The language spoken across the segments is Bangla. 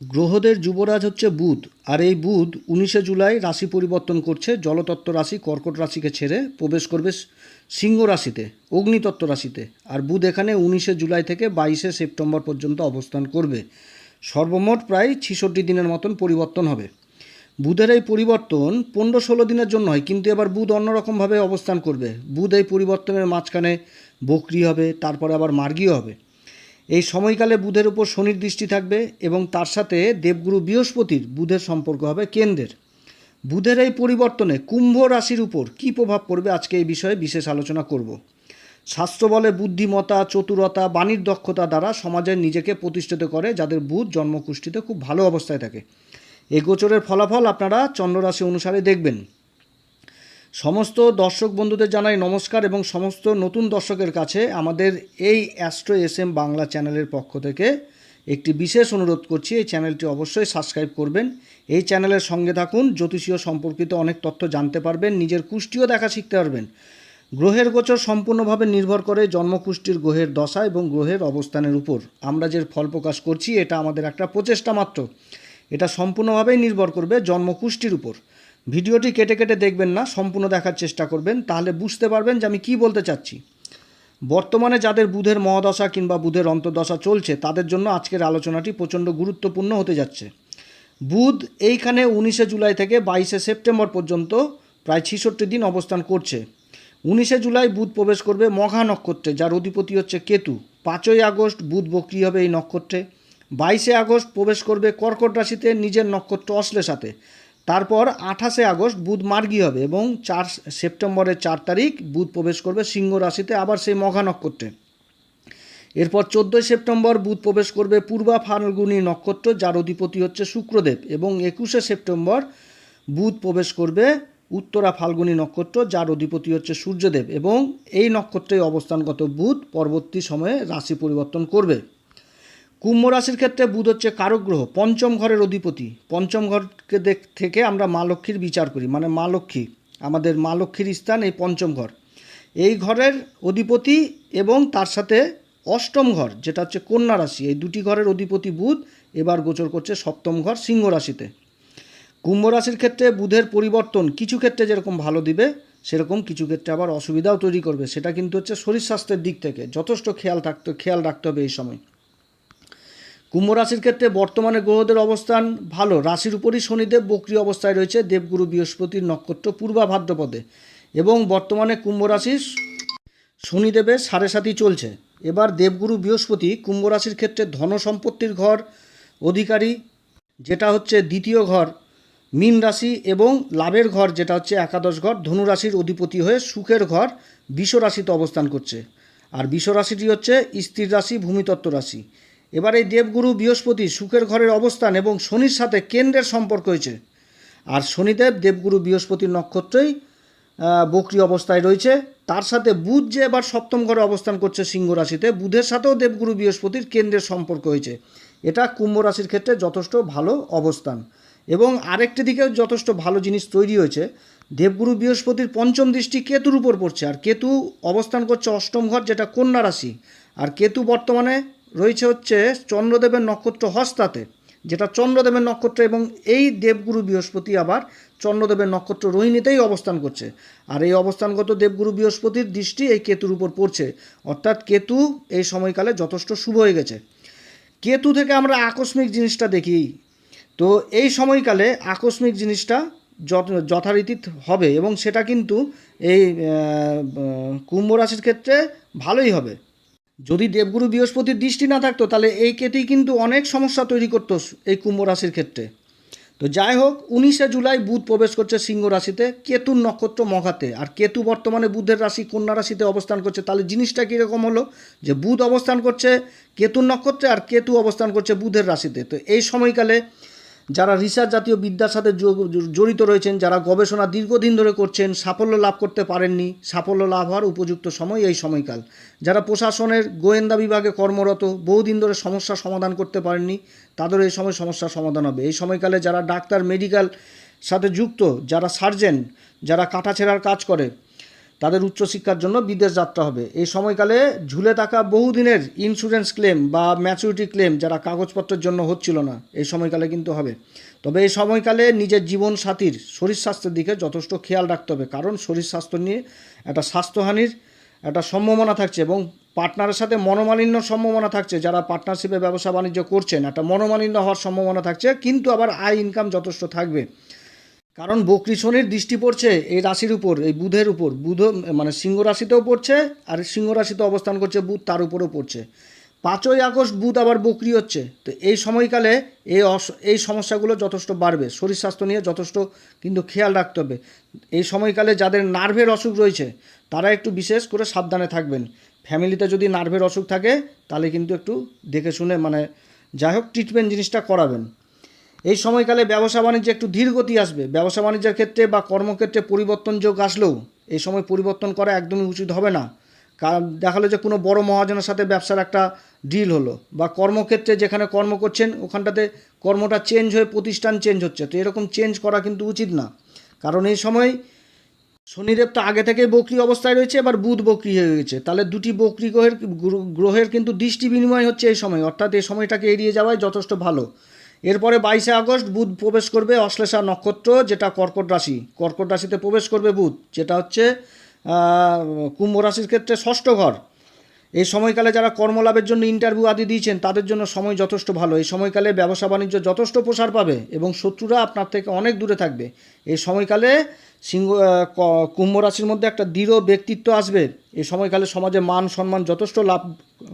গ্রহদের যুবরাজ হচ্ছে বুধ, আর এই বুধ উনিশে জুলাই রাশি পরিবর্তন করছে। জলতত্ত্ব রাশি কর্কট রাশিকে ছেড়ে প্রবেশ করবে সিংহ রাশিতে, অগ্নিতত্ত্ব রাশিতে, আর বুধ এখানে উনিশে জুলাই থেকে বাইশে সেপ্টেম্বর পর্যন্ত অবস্থান করবে। সর্বমোট প্রায় ছিষট্টি দিনের মতন পরিবর্তন হবে। বুধের এই পরিবর্তন পনেরো ষোলো দিনের জন্য হয়, কিন্তু এবার বুধ অন্যরকমভাবে অবস্থান করবে। বুধ এই পরিবর্তনের মাঝখানে বকরি হবে, তারপরে আবার মার্গীয় হবে। এই সময়কালে বুধের উপর শনির দৃষ্টি থাকবে এবং তার সাথে দেবগুরু বৃহস্পতির বুধের সম্পর্ক হবে কেন্দ্রের। বুধের এই পরিবর্তনে কুম্ভ রাশির উপর কী প্রভাব পড়বে আজকে এই বিষয়ে বিশেষ আলোচনা করব। শাস্ত্র বলে বুদ্ধিমতা চতুরতা, বাণীর দক্ষতা দ্বারা সমাজের নিজেকে প্রতিষ্ঠিত করে, যাদের বুধ জন্মকুষ্ঠিতে খুব ভালো অবস্থায় থাকে। এই গোচরের ফলাফল আপনারা চন্দ্ররাশি অনুসারে দেখবেন। সমস্ত দর্শক বন্ধুদের জানাই নমস্কার এবং সমস্ত নতুন দর্শকের কাছে আমাদের এই অ্যাস্ট্রো এস এম বাংলা চ্যানেলের পক্ষ থেকে একটি বিশেষ অনুরোধ করছি, এই চ্যানেলটি অবশ্যই সাবস্ক্রাইব করবেন। এই চ্যানেলের সঙ্গে থাকুন, জ্যোতিষীয় সম্পর্কিত অনেক তথ্য জানতে পারবেন, নিজের কুষ্টিও দেখা শিখতে পারবেন। গ্রহের গোচর সম্পূর্ণভাবে নির্ভর করে জন্মকুষ্টির গ্রহের দশা এবং গ্রহের অবস্থানের উপর। আমরা যে ফল প্রকাশ করছি, এটা আমাদের একটা প্রচেষ্টা মাত্র। এটা সম্পূর্ণভাবেই নির্ভর করবে জন্মকুষ্টির উপর। ভিডিওটি কেটে কেটে দেখবেন না, সম্পূর্ণ দেখার চেষ্টা করবেন, তাহলে বুঝতে পারবেন যে আমি কী বলতে চাচ্ছি। বর্তমানে যাদের বুধের মহাদশা কিংবা বুধের অন্তর্দশা চলছে, তাদের জন্য আজকের আলোচনাটি প্রচণ্ড গুরুত্বপূর্ণ হতে যাচ্ছে। বুধ এইখানে উনিশে জুলাই থেকে বাইশে সেপ্টেম্বর পর্যন্ত প্রায় ছিষট্টি দিন অবস্থান করছে। উনিশে জুলাই বুধ প্রবেশ করবে মঘা নক্ষত্রে, যার অধিপতি হচ্ছে কেতু। পাঁচই আগস্ট বুধ বক্রি হবে এই নক্ষত্রে। বাইশে আগস্ট প্রবেশ করবে কর্কট রাশিতে, নিজের নক্ষত্র অশ্লেষাতে। তারপর আঠাশে আগস্ট বুধ মার্গী হবে এবং চার সেপ্টেম্বরের চার তারিখ বুধ প্রবেশ করবে সিংহ রাশিতে আবার সেই মঘা নক্ষত্রে। এরপর চোদ্দোই সেপ্টেম্বর বুধ প্রবেশ করবে পূর্বা ফাল্গুনী নক্ষত্র, যার অধিপতি হচ্ছে শুক্রদেব এবং একুশে সেপ্টেম্বর বুধ প্রবেশ করবে উত্তরা ফাল্গুনী নক্ষত্র, যার অধিপতি হচ্ছে সূর্যদেব এবং এই নক্ষত্রে অবস্থানগত বুধ পরবর্তী সময়ে রাশি পরিবর্তন করবে। কুম্ভ রাশির ক্ষেত্রে বুধ হচ্ছে কারক গ্রহ পঞ্চম ঘরের অধিপতি। পঞ্চম ঘরকে দেখ, থেকে আমরা মা লক্ষ্মীর বিচার করি মানে মা লক্ষ্মী, আমাদের মা লক্ষ্মীর স্থান এই পঞ্চম ঘর। এই ঘরের অধিপতি এবং তার সাথে অষ্টম ঘর, যেটা হচ্ছে কন্যা রাশি, এই দুটি ঘরের অধিপতি বুধ, এবার গোচর করছে সপ্তম ঘর সিংহ রাশিতে। কুম্ভ রাশির ক্ষেত্রে বুধের পরিবর্তন কিছু ক্ষেত্রে যেরকম ভালো দিবে, সেরকম কিছু ক্ষেত্রে আবার অসুবিধাও তৈরি করবে। সেটা কিন্তু হচ্ছে শরীর স্বাস্থ্যের দিক থেকে, যথেষ্ট খেয়াল থাকতে, খেয়াল রাখতে হবে এই সময়। কুম্ভ রাশির ক্ষেত্রে বর্তমানে গ্রহদের অবস্থান ভালো। রাশির উপরই শনিদেব বক্রি অবস্থায় রয়েছে। দেবগুরু বৃহস্পতির নক্ষত্র পূর্বা ভাদ্রপদে এবং বর্তমানে কুম্ভ রাশির শনিদেবের সাড়ে সাথী চলছে। এবার দেবগুরু বৃহস্পতি কুম্ভ রাশির ক্ষেত্রে ধন সম্পত্তির ঘর অধিকারী, যেটা হচ্ছে দ্বিতীয় ঘর, মীন রাশি এবং লাভের ঘর, যেটা হচ্ছে একাদশ ঘর ধনুরাশির অধিপতি হয়ে সুখের ঘর বিষ রাশিতে অবস্থান করছে। আর বিষ রাশিটি হচ্ছে স্থির রাশি, ভূমিতত্ত্ব রাশি। এবার এই দেবগুরু বৃহস্পতি সুখের ঘরের অবস্থান এবং শনির সাথে কেন্দ্রের সম্পর্ক হয়েছে। আর শনিদেব দেবগুরু বৃহস্পতির নক্ষত্রেই বকরি অবস্থায় রয়েছে। তার সাথে বুধ যে এবার সপ্তম ঘরে অবস্থান করছে সিংহ রাশিতে, বুধের সাথেও দেবগুরু বৃহস্পতির কেন্দ্রের সম্পর্ক হয়েছে। এটা কুম্ভ রাশির ক্ষেত্রে যথেষ্ট ভালো অবস্থান। এবং আরেকটি দিকেও যথেষ্ট ভালো জিনিস তৈরি হয়েছে। দেবগুরু বৃহস্পতির পঞ্চম দৃষ্টি কেতুর উপর পড়ছে। আর কেতু অবস্থান করছে অষ্টম ঘর, যেটা কন্যা রাশি। আর কেতু বর্তমানে রয়েছে হচ্ছে চন্দ্রদেবের নক্ষত্র হস্তাতে, যেটা চন্দ্রদেবের নক্ষত্র এবং এই দেবগুরু বৃহস্পতি আবার চন্দ্রদেবের নক্ষত্র রোহিণীতেই অবস্থান করছে। আর এই অবস্থানগত দেবগুরু বৃহস্পতির দৃষ্টি এই কেতুর উপর পড়ছে। অর্থাৎ কেতু এই সময়কালে যথেষ্ট শুভ হয়ে গেছে। কেতু থেকে আমরা আকস্মিক জিনিসটা দেখি। তো এই সময়কালে আকস্মিক জিনিসটা যথ- যথারীতি হবে এবং সেটা কিন্তু এই কুম্ভ রাশির ক্ষেত্রে ভালোই হবে। যদি দেবগুরু বৃহস্পতির দৃষ্টি না থাকতো, তাহলে এই কেতুই কিন্তু অনেক সমস্যা তৈরি করতো এই কুম্ভ রাশির ক্ষেত্রে। তো যাই হোক, উনিশে জুলাই বুধ প্রবেশ করছে সিংহ রাশিতে কেতুর নক্ষত্র মঘাতে। আর কেতু বর্তমানে বুধের রাশি, কন্যা রাশিতে অবস্থান করছে। তাহলে জিনিসটা কীরকম হলো? যে বুধ অবস্থান করছে কেতুর নক্ষত্রে আর কেতু অবস্থান করছে বুধের রাশিতে। তো এই সময়কালে যারা রিসার্চ জাতীয় বিদ্যার সাথে জড়িত রয়েছেন, যারা গবেষণা দীর্ঘদিন ধরে করছেন, সাফল্য লাভ করতে পারেননি, সাফল্য লাভ হওয়ার উপযুক্ত সময় এই সময়কাল। যারা প্রশাসনের গোয়েন্দা বিভাগে কর্মরত, বহুদিন ধরে সমস্যা সমাধান করতে পারেননি তাদের এই সময় সমস্যার সমাধান হবে। এই সময়কালে যারা ডাক্তার মেডিকেল সাথে যুক্ত, যারা সার্জেন যারা কাটাছেঁড়ার কাজ করে তাদের উচ্চশিক্ষার জন্য বিদেশ যাত্রা হবে। এই সময়কালে ঝুলে থাকা বহুদিনের ইন্স্যুরেন্স ক্লেম বা ম্যাচুরিটি ক্লেম যারা কাগজপত্রের জন্য হচ্ছিল না, এই সময়কালে কিন্তু হবে। তবে এই সময়কালে নিজের জীবন সাথীর শরীর স্বাস্থ্যের দিকে যথেষ্ট খেয়াল রাখতে হবে, কারণ শরীর স্বাস্থ্য নিয়ে একটা স্বাস্থ্যহানির একটা সম্ভাবনা থাকছে এবং পার্টনারের সাথে মনোমালিন্যর সম্ভাবনা থাকছে, যারা পার্টনারশিপে ব্যবসা বাণিজ্য করছেন, একটা মনোমালিন্য হওয়ার সম্ভাবনা থাকছে, কিন্তু আবার আয় ইনকাম যথেষ্ট থাকবে। কারণ বকরি শনির দৃষ্টি পড়ছে এই রাশির উপর, এই বুধের উপর। বুধ মানে সিংহ রাশিতেও পড়ছে আর সিংহ রাশিতে অবস্থান করছে বুধ, তার উপরেও পড়ছে। পাঁচই আগস্ট বুধ আবার বকরি হচ্ছে। তো এই সময়কালে এই এই সমস্যাগুলো যথেষ্ট বাড়বে। শরীর স্বাস্থ্য নিয়ে যথেষ্ট কিন্তু খেয়াল রাখতে হবে। এই সময়কালে যাদের নার্ভের অসুখ রয়েছে, তারা একটু বিশেষ করে সাবধানে থাকবেন। ফ্যামিলিতে যদি নার্ভের অসুখ থাকে, তাহলে কিন্তু একটু দেখে শুনে মানে যাই হোক ট্রিটমেন্ট জিনিসটা করাবেন। এই সময়কালে ব্যবসা বাণিজ্যে একটু ধীর গতি আসবে। ব্যবসা বাণিজ্যের ক্ষেত্রে বা কর্মক্ষেত্রে পরিবর্তন যোগ আসলেও এই সময় পরিবর্তন করা একদমই উচিত হবে না। কারণ দেখাল যে কোনো বড় মহাজনের সাথে ব্যবসার একটা ডিল হলো বা কর্মক্ষেত্রে যেখানে কর্ম করছেন ওখানটাতে কর্মটা চেঞ্জ হয়ে প্রতিষ্ঠান চেঞ্জ হচ্ছে। তো এরকম চেঞ্জ করা কিন্তু উচিত না। কারণ এই সময় শনিদেব তো আগে থেকেই বকরি অবস্থায় রয়েছে, এবার বুধ বকরি হয়ে গেছে। তাহলে দুটি বকরি গ্রহের গ্রহের কিন্তু দৃষ্টি বিনিময় হচ্ছে এই সময়। অর্থাৎ এই সময়টাকে এড়িয়ে যাওয়াই যথেষ্ট ভালো। এরপরে বাইশে আগস্ট বুধ প্রবেশ করবে অশ্লেষা নক্ষত্র, যেটা কর্কট রাশি। কর্কট রাশিতে প্রবেশ করবে বুধ, যেটা হচ্ছে কুম্ভ রাশির ক্ষেত্রে ষষ্ঠ ঘর। এই সময়কালে যারা কর্মলাভের জন্য ইন্টারভিউ আদি দিয়েছেন, তাদের জন্য সময় যথেষ্ট ভালো। এই সময়কালে ব্যবসা বাণিজ্য যথেষ্ট প্রসার পাবে এবং শত্রুরা আপনার থেকে অনেক দূরে থাকবে। এই সময়কালে সিংহ কুম্ভ রাশির মধ্যে একটা দৃঢ় ব্যক্তিত্ব আসবে। এই সময়কালে সমাজে মান সম্মান যথেষ্ট লাভ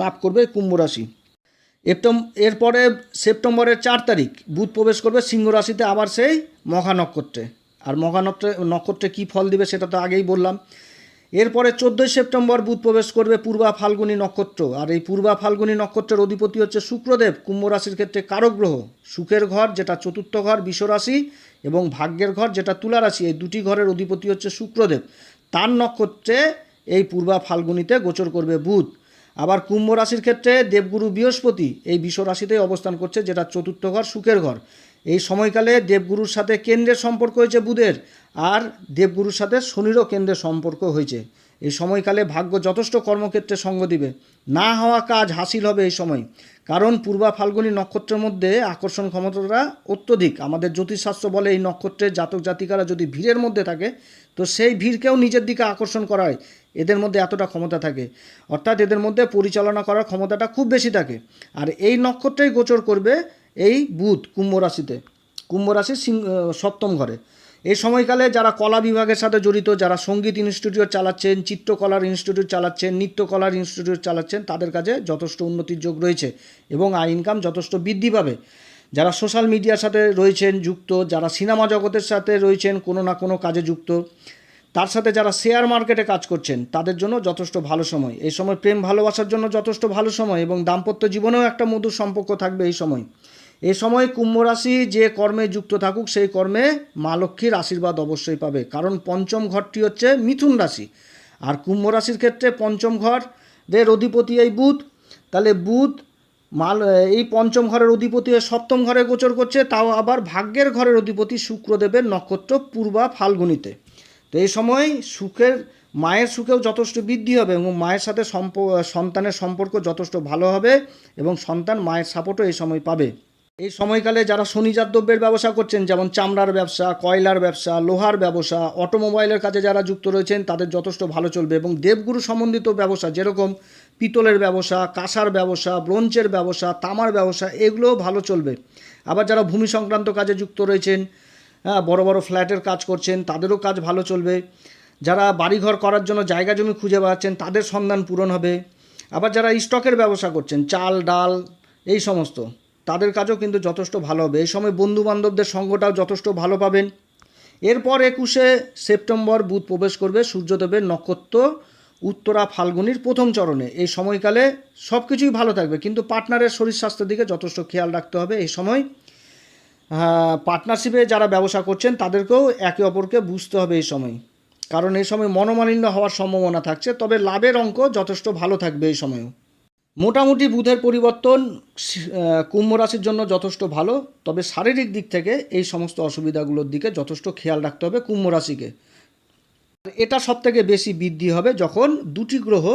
লাভ করবে কুম্ভ রাশি। এরপরে সেপ্টেম্বরের চার তারিখ, বুধ প্রবেশ করবে, সিংহ রাশিতে আবার সেই মঘা নক্ষত্রে। আর নক্ষত্রে নক্ষত্রে কী ফল দিবে সেটা তো আগেই বললাম। এরপরে চোদ্দোই সেপ্টেম্বর বুধ প্রবেশ করবে পূর্বা ফাল্গুনী নক্ষত্র। আর এই পূর্বা ফাল্গুনী নক্ষত্রের অধিপতি হচ্ছে শুক্রদেব। কুম্ভ রাশির ক্ষেত্রে কারক গ্রহ। সুখের ঘর, যেটা চতুর্থ ঘর বিশ্বরাশি এবং ভাগ্যের ঘর, যেটা তুলা রাশি, এই দুটি ঘরের অধিপতি হচ্ছে শুক্রদেব। তার নক্ষত্রে এই পূর্বা ফাল্গুনিতে গোচর করবে বুধ। আবার কুম্ভ রাশির ক্ষেত্রে দেবগুরু বৃহস্পতি এই বিশ্ব রাশিতেই অবস্থান করছে, যেটা চতুর্থ ঘর, সুখের ঘর। এই সময়কালে দেবগুরুর সাথে কেন্দ্রের সম্পর্ক হয়েছে বুধের, আর দেবগুরুর সাথে শনিরও কেন্দ্রের সম্পর্ক হয়েছে। এই সময়কালে ভাগ্য যথেষ্ট কর্মক্ষেত্রে সঙ্গ দিবে। না হওয়া কাজ হাসিল হবে এই সময়, কারণ পূর্বা ফাল্গুনী নক্ষত্রের মধ্যে আকর্ষণ ক্ষমতাটা অত্যধিক। আমাদের জ্যোতিষশাস্ত্র বলে এই নক্ষত্রের জাতক জাতিকারা যদি ভিড়ের মধ্যে থাকে, তো সেই ভিড়কেও নিজের দিকে আকর্ষণ করায়। এদের মধ্যে এতটা ক্ষমতা থাকে। অর্থাৎ এদের মধ্যে পরিচালনা করার ক্ষমতাটা খুব বেশি থাকে। আর এই নক্ষত্রেই গোচর করবে এই বুধ কুম্ভ রাশিতে। কুম্ভ রাশির সপ্তম ঘরে। এই সময়কালে যারা কলা বিভাগের সাথে জড়িত, যারা সংগীত ইনস্টিটিউট চালাচ্ছেন, চিত্রকলার ইনস্টিটিউট চালাচ্ছেন, নৃত্যকলার ইনস্টিটিউট চালাচ্ছেন, তাদের কাছে যথেষ্ট উন্নতির যোগ রয়েছে এবং আয় ইনকাম যথেষ্ট বৃদ্ধি পাবে। যারা সোশ্যাল মিডিয়ার সাথে রয়েছেন যুক্ত, যারা সিনেমা জগতের সাথে রয়েছেন, কোনো না কোনো কাজে যুক্ত তার সাথে যারা শেয়ার মার্কেটে কাজ করছেন, তাদের জন্য যথেষ্ট ভালো সময়। এই সময় প্রেম ভালোবাসার জন্য যথেষ্ট ভালো সময় এবং দাম্পত্য জীবনেও একটা মধুর সম্পর্ক থাকবে এই সময়। এই সময় কুম্ভ রাশি যে কর্মে যুক্ত থাকুক, সেই কর্মে মা লক্ষ্মীর আশীর্বাদ অবশ্যই পাবে। কারণ পঞ্চম ঘরটি হচ্ছে মিথুন রাশি। আর কুম্ভ রাশির ক্ষেত্রে পঞ্চম ঘরের অধিপতি এই বুধ। তাহলে বুধ মাল এই পঞ্চম ঘরের অধিপতি হয়ে সপ্তম ঘরে গোচর করছে, তাও আবার ভাগ্যের ঘরের অধিপতি শুক্রদেবের নক্ষত্র পূর্বা ফাল্গুনিতে। তো এই সময় সুখের, মায়ের সুখেও যথেষ্ট বৃদ্ধি হবে এবং মায়ের সাথে সম্প, সন্তানের সম্পর্ক যথেষ্ট ভালো হবে এবং সন্তান মায়ের সাপোর্টও এই সময় পাবে। এই সময়কালে যারা শনিজাত দ্রব্যের ব্যবসা করছেন, যেমন চামড়ার ব্যবসা, কয়লার ব্যবসা, লোহার ব্যবসা, অটোমোবাইলের কাজে যারা যুক্ত রয়েছেন, তাদের যথেষ্ট ভালো চলবে এবং দেবগুরু সম্বন্ধিত ব্যবসা যেরকম পিতলের ব্যবসা, কাঁসার ব্যবসা ব্রোঞ্চের ব্যবসা, তামার ব্যবসা, এগুলোও ভালো চলবে। আবার যারা ভূমি সংক্রান্ত কাজে যুক্ত রয়েছেন হ্যাঁ বড় বড় ফ্ল্যাটের কাজ করছেন, তাদেরও কাজ ভালো চলবে। যারা বাড়িঘর করার জন্য জায়গা জমি খুঁজে বেড়াচ্ছেন, তাদের সন্ধান পূরণ হবে। আবার যারা স্টকের ব্যবসা করছেন, চাল, ডাল, এই সমস্ত, তাদের কাজও কিন্তু যথেষ্ট ভালো হবে। এই সময় বন্ধু বান্ধবদের সঙ্গটাও যথেষ্ট ভালো পাবেন। এরপর একুশে সেপ্টেম্বর বুধ প্রবেশ করবে সূর্যদেবের নক্ষত্র উত্তরা ফাল্গুনির প্রথম চরণে। এই সময়কালে সব কিছুই ভালো থাকবে, কিন্তু পার্টনারের শরীর স্বাস্থ্যের দিকে যথেষ্ট খেয়াল রাখতে হবে। এই সময় পার্টনারশিপে যারা ব্যবসা করছেন, তাদেরকেও একে অপরকে বুঝতে হবে এই সময়। কারণ এই সময় মনোমালিন্য হওয়ার সম্ভাবনা থাকছে, তবে লাভের অঙ্ক যথেষ্ট ভালো থাকবে এই সময়ও। মোটামুটি বুধের পরিবর্তন কুম্ভ রাশির জন্য যথেষ্ট ভালো, তবে শারীরিক দিক থেকে এই সমস্ত অসুবিধাগুলোর দিকে যথেষ্ট খেয়াল রাখতে হবে কুম্ভ রাশিকে। এটা সবথেকে বেশি বৃদ্ধি হবে যখন দুটি গ্রহ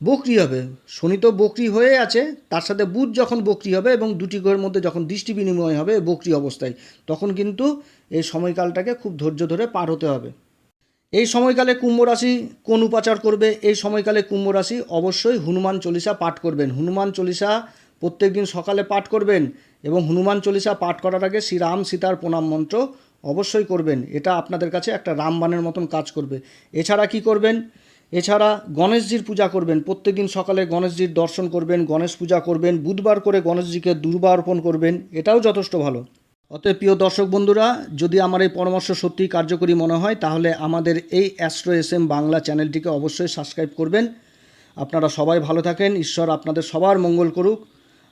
বকরি হবে। শনি তো বকরি হয়ে আছে, তার সাথে বুধ যখন বকরি হবে এবং দুটি গ্রহের মধ্যে যখন দৃষ্টি বিনিময় হবে বকরি অবস্থায়, তখন কিন্তু এই সময়কালটাকে খুব ধৈর্য ধরে পার হতে হবে। এই সময়কালে কুম্ভ রাশি কোন উপাচার করবে? এই সময়কালে কুম্ভ রাশি অবশ্যই হনুমান চল্লিশা পাঠ করবেন। হনুমান চল্লিশা প্রত্যেক দিন সকালে পাঠ করবেন এবং হনুমান চল্লিশা পাঠ করার আগে শ্রীরাম সীতার প্রণাম মন্ত্র অবশ্যই করবেন। এটা আপনাদের কাছে একটা রামবাণের মতন কাজ করবে। এছাড়া কি করবেন? এছাড়া গণেশজির পূজা করবেন, প্রত্যেকদিন সকালে গণেশজির দর্শন করবেন, গণেশ পূজা করবেন, বুধবার করে গণেশজিকে দুর্বা অর্পণ করবেন, এটাও যথেষ্ট ভালো। অতএব প্রিয় দর্শক বন্ধুরা, যদি আমার এই পরামর্শ সত্যিই কার্যকরী মনে হয়, তাহলে আমাদের এই অ্যাস্ট্রো এস এম বাংলা চ্যানেলটিকে অবশ্যই সাবস্ক্রাইব করবেন। আপনারা সবাই ভালো থাকেন, ঈশ্বর আপনাদের সবার মঙ্গল করুক।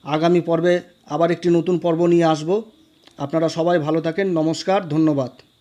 আগামী পর্বে আবার একটি নতুন পর্ব নিয়ে আসব। আপনারা সবাই ভালো থাকেন, নমস্কার, ধন্যবাদ।